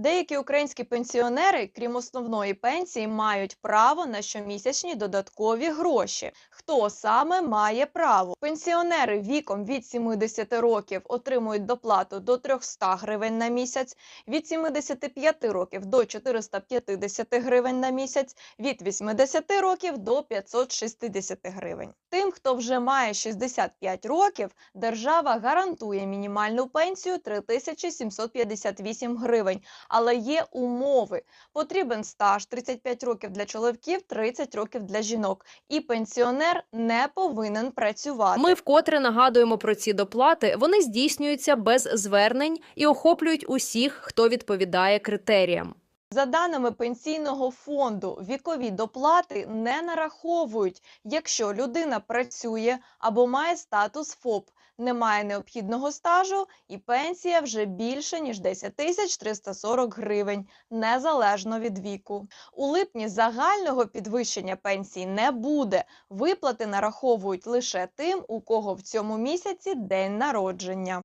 Деякі українські пенсіонери, крім основної пенсії, мають право на щомісячні додаткові гроші. Хто саме має право? Пенсіонери віком від 70 років отримують доплату до 300 гривень на місяць, від 75 років до 450 гривень на місяць, від 80 років до 560 гривень. Тим, хто вже має 65 років, держава гарантує мінімальну пенсію 3758 гривень. Але є умови. Потрібен стаж 35 років для чоловіків, 30 років для жінок. І пенсіонер не повинен працювати. Ми вкотре нагадуємо про ці доплати. Вони здійснюються без звернень і охоплюють усіх, хто відповідає критеріям. За даними пенсійного фонду, вікові доплати не нараховують, якщо людина працює або має статус ФОП, не має необхідного стажу і пенсія вже більше ніж 10 тисяч 340 гривень, незалежно від віку. У липні загального підвищення пенсій не буде. Виплати нараховують лише тим, у кого в цьому місяці день народження.